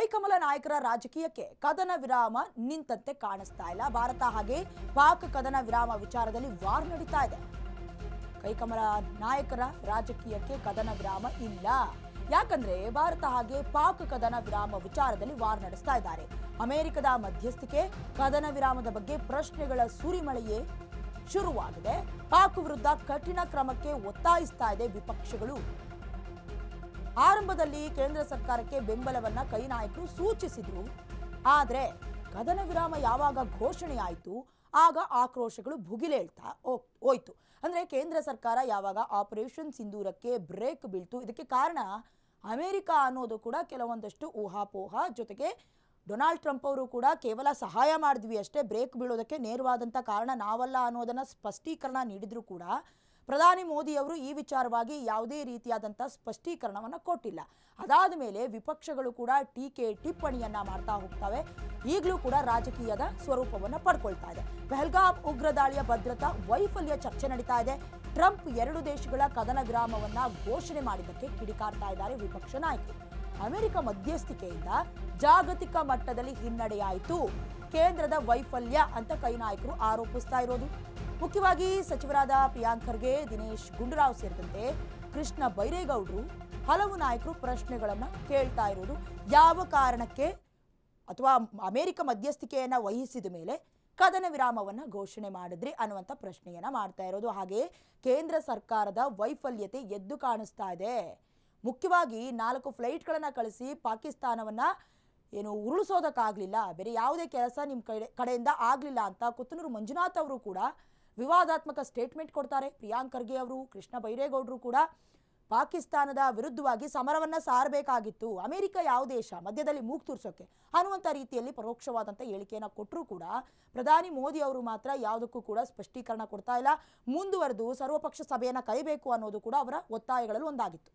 ಕೈಕಮಲ ನಾಯಕರ ರಾಜಕೀಯಕ್ಕೆ ಕದನ ವಿರಾಮ ನಿಂತಂತೆ ಕಾಣಿಸ್ತಾ ಇಲ್ಲ. ಭಾರತ ಹಾಗೆ ಪಾಕ್ ಕದನ ವಿರಾಮ ವಿಚಾರದಲ್ಲಿ ವಾರ್ ನಡೀತಾ ಇದೆ. ಕೈಕಮಲ ನಾಯಕರ ರಾಜಕೀಯಕ್ಕೆ ಕದನ ವಿರಾಮ ಇಲ್ಲ. ಯಾಕಂದ್ರೆ ಭಾರತ ಹಾಗೆ ಪಾಕ್ ಕದನ ವಿರಾಮ ವಿಚಾರದಲ್ಲಿ ವಾರ್ ನಡೆಸ್ತಾ ಇದ್ದಾರೆ. ಅಮೆರಿಕದ ಮಧ್ಯಸ್ಥಿಕೆ ಕದನ ವಿರಾಮದ ಬಗ್ಗೆ ಪ್ರಶ್ನೆಗಳ ಸುರಿಮಳೆಯೇ ಶುರುವಾಗಿದೆ. ಪಾಕ್ ವಿರುದ್ಧ ಕಠಿಣ ಕ್ರಮಕ್ಕೆ ಒತ್ತಾಯಿಸ್ತಾ ಇದೆ ವಿಪಕ್ಷಗಳು. ಆರಂಭದಲ್ಲಿ ಕೇಂದ್ರ ಸರ್ಕಾರಕ್ಕೆ ಬೆಂಬಲವನ್ನ ಕೈ ನಾಯಕರು ಸೂಚಿಸಿದ್ರು. ಆದರೆ ಕದನ ವಿರಾಮ ಯಾವಾಗ ಘೋಷಣೆಯಾಯಿತು ಆಗ ಆಕ್ರೋಶಗಳು ಭುಗಿಲೇಳ್ತಾ ಹೋಯ್ತು. ಅಂದ್ರೆ ಕೇಂದ್ರ ಸರ್ಕಾರ ಯಾವಾಗ ಆಪರೇಷನ್ ಸಿಂಧೂರಕ್ಕೆ ಬ್ರೇಕ್ ಬೀಳ್ತು, ಇದಕ್ಕೆ ಕಾರಣ ಅಮೆರಿಕ ಅನ್ನೋದು ಕೂಡ ಕೆಲವೊಂದಷ್ಟು ಊಹಾಪೋಹ. ಜೊತೆಗೆ ಡೊನಾಲ್ಡ್ ಟ್ರಂಪ್ ಅವರು ಕೂಡ ಕೇವಲ ಸಹಾಯ ಮಾಡಿದ್ವಿ ಅಷ್ಟೇ ಬ್ರೇಕ್ ಬೀಳೋದಕ್ಕೆ ನೇರವಾದಂಥ ಕಾರಣ ನಾವಲ್ಲ ಅನ್ನೋದನ್ನ ಸ್ಪಷ್ಟೀಕರಣ ನೀಡಿದರೂ ಕೂಡ ಪ್ರಧಾನಿ ಮೋದಿ ಅವರು ಈ ವಿಚಾರವಾಗಿ ಯಾವುದೇ ರೀತಿಯಾದಂಥ ಸ್ಪಷ್ಟೀಕರಣವನ್ನು ಕೊಟ್ಟಿಲ್ಲ. ಅದಾದ ಮೇಲೆ ವಿಪಕ್ಷಗಳು ಕೂಡ ಟೀಕೆ, ಟಿಪ್ಪಣಿಯನ್ನು ಮಾಡ್ತಾ ಹೋಗ್ತವೆ. ಈಗಲೂ ಕೂಡ ರಾಜಕೀಯದ ಸ್ವರೂಪವನ್ನು ಪಡ್ಕೊಳ್ತಾ ಇದೆ. ಪೆಹಲ್ಗಾಮ್ ಉಗ್ರ ದಾಳಿಯ ಭದ್ರತಾ ವೈಫಲ್ಯ ಚರ್ಚೆ ನಡೀತಾ ಇದೆ. ಟ್ರಂಪ್ ಎರಡು ದೇಶಗಳ ಕದನ ವಿರಾಮವನ್ನ ಘೋಷಣೆ ಮಾಡಿದ್ದಕ್ಕೆ ಕಿಡಿಕಾರ್ತಾ ಇದ್ದಾರೆ ವಿಪಕ್ಷ ನಾಯಕರು. ಅಮೆರಿಕ ಮಧ್ಯಸ್ಥಿಕೆಯಿಂದ ಜಾಗತಿಕ ಮಟ್ಟದಲ್ಲಿ ಹಿನ್ನಡೆಯಾಯಿತು. ಕೇಂದ್ರದ ವೈಫಲ್ಯ ಅಂತ ಕೈ ನಾಯಕರು ಆರೋಪಿಸ್ತಾ ಇರೋದು. ಮುಖ್ಯವಾಗಿ ಸಚಿವರಾದ ಪ್ರಿಯಾಂಕ್ ಖರ್ಗೆ, ದಿನೇಶ್ ಗುಂಡೂರಾವ್ ಸೇರಿದಂತೆ ಕೃಷ್ಣ ಬೈರೇಗೌಡರು ಹಲವು ನಾಯಕರು ಪ್ರಶ್ನೆಗಳನ್ನು ಕೇಳ್ತಾ ಇರೋದು. ಯಾವ ಕಾರಣಕ್ಕೆ ಅಥವಾ ಅಮೆರಿಕ ಮಧ್ಯಸ್ಥಿಕೆಯನ್ನ ವಹಿಸಿದ ಮೇಲೆ ಕದನ ವಿರಾಮವನ್ನ ಘೋಷಣೆ ಮಾಡಿದ್ರಿ ಅನ್ನುವಂಥ ಪ್ರಶ್ನೆಯನ್ನ ಮಾಡ್ತಾ ಇರೋದು. ಹಾಗೆ ಕೇಂದ್ರ ಸರ್ಕಾರದ ವೈಫಲ್ಯತೆ ಎದ್ದು ಕಾಣಿಸ್ತಾ ಇದೆ. ಮುಖ್ಯವಾಗಿ ನಾಲ್ಕು ಫ್ಲೈಟ್ಗಳನ್ನು ಕಳಿಸಿ ಪಾಕಿಸ್ತಾನವನ್ನ ಏನು ಉರುಳಿಸೋದಕ್ಕಾಗಲಿಲ್ಲ. ಬೇರೆ ಯಾವುದೇ ಕೆಲಸ ನಿಮ್ಮ ಕಡೆ, ಕಡೆಯಿಂದ ಆಗಲಿಲ್ಲ ಅಂತ ಕುತ್ತನೂರು ಮಂಜುನಾಥ್ ಅವರು ಕೂಡ ವಿವಾದಾತ್ಮಕ ಸ್ಟೇಟ್ಮೆಂಟ್ ಕೊಡ್ತಾರೆ. ಪ್ರಿಯಾಂಕ್ ಖರ್ಗೆ ಅವರು, ಕೃಷ್ಣ ಬೈರೇಗೌಡರು ಕೂಡ ಪಾಕಿಸ್ತಾನದ ವಿರುದ್ಧವಾಗಿ ಸಮರವನ್ನ ಸಾರಬೇಕಾಗಿತ್ತು. ಅಮೆರಿಕ ಯಾವ ದೇಶ? ಮಧ್ಯದಲ್ಲಿ ಮೂಗು ತೂರಿಸೋಕೆ. ಅನ್ನುವಂಥ ರೀತಿಯಲ್ಲಿ ಪರೋಕ್ಷವಾದಂಥ ಹೇಳಿಕೆಯನ್ನು ಕೊಟ್ಟರೂ ಕೂಡ ಪ್ರಧಾನಿ ಮೋದಿ ಅವರು ಮಾತ್ರ ಯಾವುದಕ್ಕೂ ಕೂಡ ಸ್ಪಷ್ಟೀಕರಣ ಕೊಡ್ತಾ ಇಲ್ಲ. ಮುಂದುವರೆದು ಸರ್ವಪಕ್ಷ ಸಭೆಯನ್ನು ಕರೆಯಬೇಕು ಅನ್ನೋದು ಕೂಡ ಅವರ ಒತ್ತಾಯಗಳಲ್ಲಿ ಒಂದಾಗಿತ್ತು.